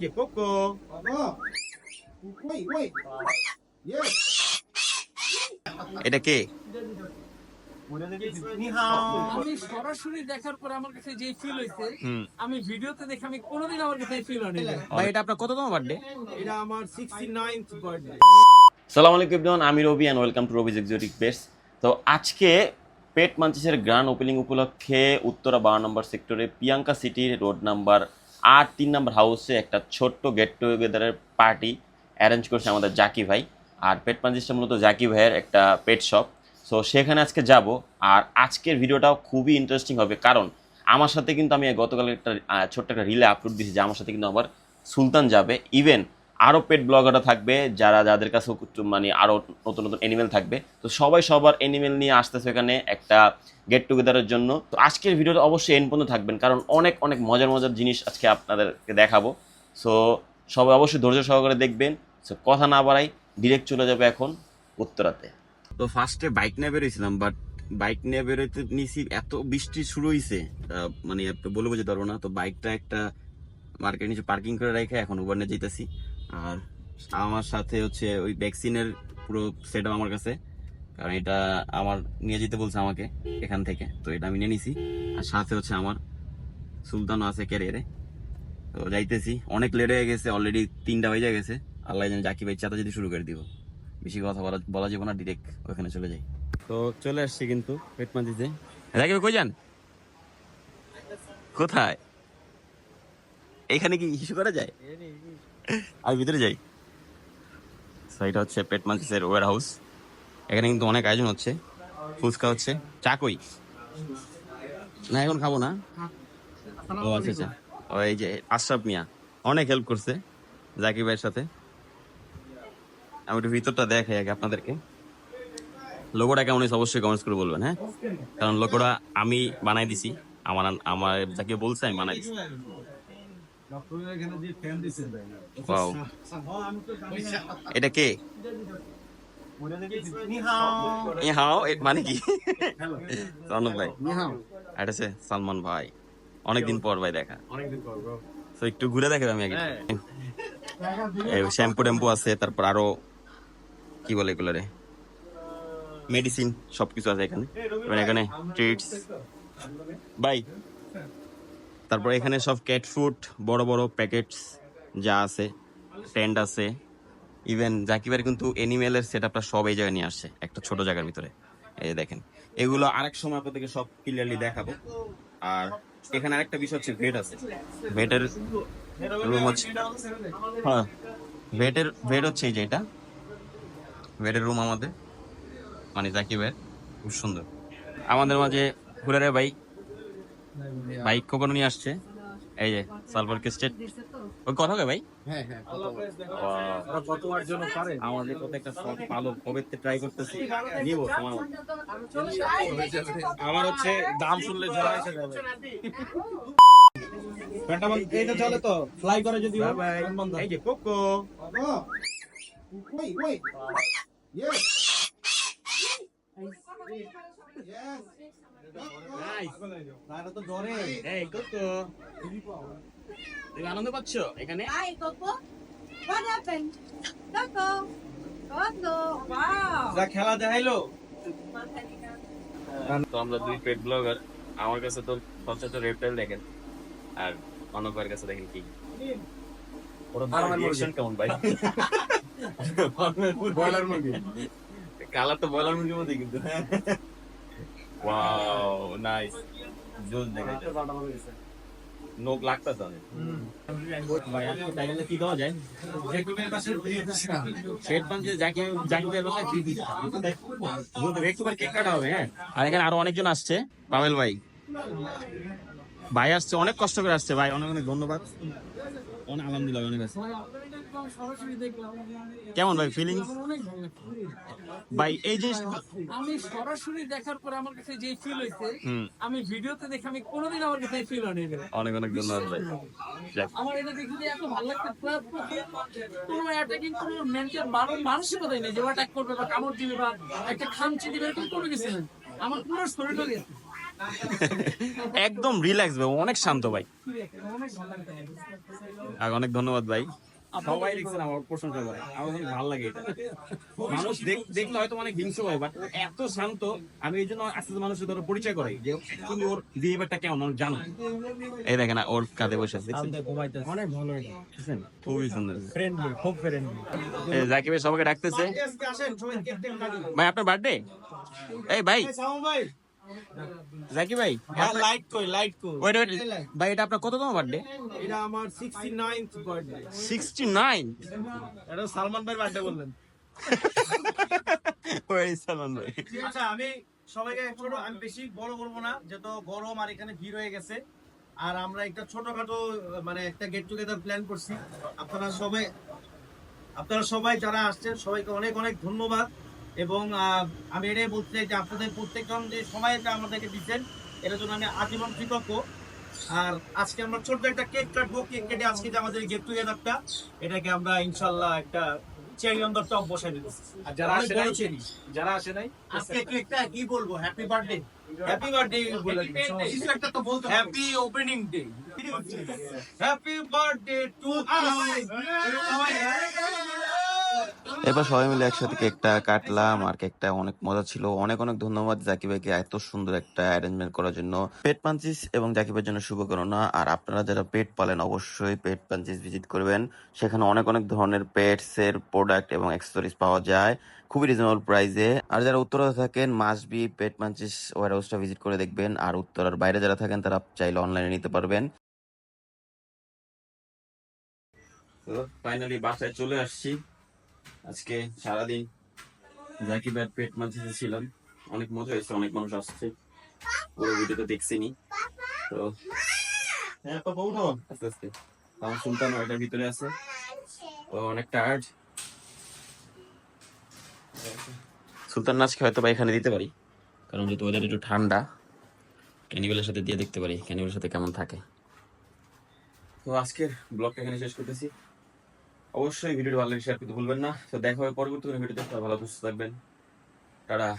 Que poco. Wait, wait. Yes. এটা কে? আমি সরাসরি দেখার পরে আমার কাছে যে ফিল হইছে আমি ভিডিওতে দেখে আমি কোনোদিন আমার কাছে ফিল হয়নি। ভাই এটা আপনার কততম বার্থডে এটা আমার 69th বার্থডে সালাম আলাইকুম আমি Robi welcome to Robi's exotic pets তো আজকে পেট মাঞ্চিসের গ্রান্ড ওপেনিং উপলক্ষে উত্তরা বারো নম্বর সেক্টরে প্রিয়াঙ্কা সিটির রোড নাম্বার আট তিন নম্বর হাউসে একটা ছোট্ট গেট টুগেদারের পার্টি অ্যারেঞ্জ করছে আমাদের জাকি ভাই আর পেট পাঞ্জিসটা মূলত জাকি ভাইয়ের একটা পেট শপ সো সেখানে আজকে যাব আর আজকের ভিডিওটাও খুবই ইন্টারেস্টিং হবে। কারণ আমার সাথে কিন্তু আমি গতকাল একটা ছোট্ট একটা রিলে আপলোড দিয়েছি যে আমার সাথে কিন্তু আবার সুলতান যাবে। ইভেন আরও পেট ব্লগাররা থাকবে, যারা যাদের কাছে মানে আরও নতুন নতুন অ্যানিমেল থাকবে। তো সবাই সবার অ্যানিমেল নিয়ে আসতেছে এখানে একটা গেট টুগেদারের জন্য। তো আজকের ভিডিওটা অবশ্যই এন পর্যন্ত থাকবেন, কারণ অনেক অনেক মজার মজার জিনিস আজকে আপনাদেরকে দেখাবো। সো সবাই অবশ্যই ধৈর্য সহকারে দেখবেন। সো কথা না বাড়াই ডিরেক্ট চলে যাবে এখন উত্তরাতে। তো ফার্স্টে বাইক নিয়ে বেরোইছিলাম বাট বাইক নিয়ে বেরোইতে নিছি, এত বৃষ্টি শুরু হয়েছে মানে বলে বোঝাতে পারব না। তো বাইকটা একটা মার্কেট নিচে পার্কিং করে রেখে এখন উবার নিয়ে যেতেছি আর আমার সাথে হচ্ছে ওই ভ্যাকসিনের পুরো সেট আমার কাছে। কারণ এটা আমার নিয়ে যেতে বলছে আমাকে এখান থেকে। তো এটা আমি নিয়ে নিছি। আর সাথে হচ্ছে আমার সুলতানও আছে ক্যারিয়ারে তো যাইতেছি। অনেক লেট হয়ে গেছে অলরেডি তিনটা বেজে গেছে। আল্লাহ জানি জাকি ভাই চাতা যদি শুরু করে দিব। বেশি কথা বলা বলা যাবে না ডিরেক্ট ওখানে চলে যাই। তো চলে আসছি কিন্তু পেটমান্দিতে জাকি ভাই, কই যান? কোথায়? এখানে কি ইস্যু করা যায়? আর ভিতরে যাই। এটা হচ্ছে পেট মাঞ্চিসের ওয়ার হাউস এখানে কিন্তু অনেক আয়োজন হচ্ছে। ফুচকা হচ্ছে। চা কই? না, এখন খাব না। ও আচ্ছা আচ্ছা। এই যে আশরাফ মিয়া অনেক হেল্প করছে জাকির ভাইয়ের সাথে। আমি একটু ভিতরটা দেখাই আগে আপনাদেরকে। লোগোটা কেমন হয়েছে অবশ্যই কমেন্টস করে বলবেন হ্যাঁ? কারণ লোগোটা আমি বানাই দিছি। আমার আমার যাকে বলছে আমি বানাই দিছি. এটা কে? Ni হাও এ মানে কি? সালমান ভাই। এটা সে সালমান ভাই। অনেকদিন পর ভাই দেখা। অনেকদিন পর তো একটু ঘুরে দেখে আমি আগে। হ্যাঁ। এই শ্যাম্পু ট্যাম্পু আছে তারপর আরও কি বলে এগুলো রে? মেডিসিন সবকিছু আছে এখানে। এবং এখানে ট্রিটস বাই তারপর এখানে সব ক্যাট ফুড বড় বড় প্যাকেটস যা আছে টেন্ট আছে ইভেন জাকিবার কিন্তু এনিমেলের সেট আপটা সব এই জায়গায় নিয়ে আসছে, একটা ছোট জায়গার ভিতরে। এই যে দেখেন, এগুলো আরেক সময় আপনাদেরকে সব ক্লিয়ারলি দেখাবো। আর এখানে আরেকটা বিষয় হচ্ছে ভেট আছে। ভেটের রুম হচ্ছে হ্যাঁ ভেটের ভেট হচ্ছে এই যে এটা। ভেটের রুম আমাদের মানে জাকিবের, খুব সুন্দর। আমাদের মাঝে ঘুরে ভাই বাইক কখনো নিয়ে আসছে। এই যে সালভার স্টেট। ওই কথা হবে ভাই? হ্যাঁ হ্যাঁ কতবার জন্য পারে? আমাদের কত একটা শখ ভালো কবে ট্রাই করতেছি। নিবো আমার হচ্ছে দাম শুনলে জ্বর এসে যাবে প্যান্টামান এইটা চলে তো ফ্লাই করে যদি এই যে কোকো. Yes. তো জ্বরে এই কোকো তুমি আনন্দ পাচ্ছ এখানে. যা খেলা দেখাইলো। তো আমরা দুই পেট ব্লগার আমার কাছে তো সচরাচর রেপটাইল দেখেন আর অনক কাছে দেখেন কি। কেমন ভাই? কালার তো বয়লার মুরগির মধ্যে কিন্তু। ওয়াও নাইস নোক অনেক। হ্যাঁ। আর এখানে আরও অনেকজন আসছে। পামেল ভাই। ভাই আসছে, অনেক কষ্ট করে আসছে, ভাই। অনেক অনেক ধন্যবাদ। অনেক আলহামদুলিল্লাহ, অনেক আছে। কেমন ভাই ফিলিং অনেক ভালো লাগছে। ভাই এই জিনিস আমি সরাসরি দেখার পরে আমার কাছে যে ফিল হইছে আমি ভিডিওতে দেখে আমি কোনোদিন আমার কাছে ফিল হয়নি অনেক অনেক ধন্যবাদ ভাই। আমার এটা দেখে যে এত ভালো লাগছে প্লাস কোনো অ্যাটাকিং কোনো মেন্টাল মানসিকতাই নেই যে অ্যাটাক করবে বা কামড় দিবে বা একটা খামচি দিবে এরকম কোনো কিছু নেই। আমার পুরো শরীরটা গেছে। একদম রিল্যাক্স ভাই অনেক শান্ত ভাই। অনেক ধন্যবাদ ভাই। সবাই দেখছেন আমার প্রশংসা করে। আমার অনেক ভালো লাগে এটা। মানুষ দেখ- দেখলে হয়তো অনেক হিংস্র হয় বাট এত শান্ত আমি এই জন্য আস্তে আস্তে মানুষের ধরো পরিচয় করাই যে তুমি ওর বিহেভিয়ারটা কেমন? মানুষ জানো। এই দেখেন না, ওর কাঁধে বসে আছে অনেক ভালো খুবই সুন্দর। ফ্রেন্ডলি খুব ফ্রেন্ডলি জাকিব সবাইকে ডাকতেছে। ভাই আপনার বার্থডে এই ভাই। ভাই। জাকিব ভাই? লাইট কই লাইট কই? ওয়েট ওয়েট ভাই এটা আপনার কততম বার্থডে এটা আমার 69th বার্থডে সিক্সটি নাইন এটা সালমান ভাইয়ের বার্থডে বললেন। ওই সালমান ভাই। আচ্ছা আমি সবাইকে ছোট আমি বেশি বড় করব না যেহেতু গরম আর এখানে ভিড় হয়ে গেছে। আর আমরা একটা ছোটখাটো মানে একটা গেট টুগেদার প্ল্যান করছি। আপনারা সবাই আপনারা সবাই যারা আসছেন সবাইকে অনেক অনেক ধন্যবাদ। এবং আমি এটাই বলতে চাই যে আপনাদের প্রত্যেকজন যে সময় সময়টা আমাদেরকে দিচ্ছেন এটার জন্য আমি আজীবন কৃতজ্ঞ। আর আজকে আমরা ছোট্ট একটা কেক কাটবো কেক কেটে আজকে যে আমাদের গেট টুগেদারটা এটাকে আমরা ইনশাল্লাহ একটা চেরি অন দ্য টপ বসাই দিচ্ছি আর যারা আসে নাই যারা আসে নাই আজকে কেকটা কি বলব? হ্যাপি বার্থডে হ্যাপি বার্থডে বলে কিছু একটা তো বলতে happy opening day happy birthday to এবার সবাই মিলে একসাথে কেকটা কাটলাম আর কেকটা অনেক মজা ছিল। অনেক অনেক ধন্যবাদ জাকি ভাইকে এত সুন্দর একটা অ্যারেঞ্জমেন্ট করার জন্য। পেট পাঞ্চিস এবং জাকিবের জন্য শুভকামনা। আর আপনারা যারা পেট পালেন, অবশ্যই পেট পাঞ্চিস ভিজিট করবেন। সেখানে অনেক অনেক ধরনের পেটস এর প্রোডাক্ট এবং অ্যাক্সেসরিজ পাওয়া যায়। খুবই রিজনেবল প্রাইসে আর যারা উত্তরা থাকেন মাস্ট বি পেট পাঞ্চিস ওয়ার হাউসটা ভিজিট করে দেখবেন। আর উত্তরার বাইরে যারা থাকেন, তারা চাইলে অনলাইনে নিতে পারবেন। ফাইনালি বাসায় চলে আসছি। আজকে সারাদিন জাকিব আর পেট মাঝে ছিলাম। অনেক মজা হয়েছে অনেক মানুষ আসছে। পুরো ভিডিওটা দেখছিনি। তো হ্যাঁ তো বউঠো আস্তে আস্তে। আমার সুলতান এটার ভিতরে আছে। ও অনেক টায়ার্ড সুলতান নাচকে হয়তো বা এখানে দিতে পারি। কারণ যেহেতু ওদের একটু ঠান্ডা ক্যানিবেলের সাথে দিয়ে দেখতে পারি ক্যানিবেলের সাথে কেমন থাকে। তো আজকের ব্লগটা এখানে শেষ করতেছি। অবশ্যই ভিডিওটি ভালো লাগে শেয়ার করতে ভুলবেন না। তো দেখা হবে পরবর্তী কোনো ভিডিওতে। ভালো সুস্থ থাকবেন। টাটা।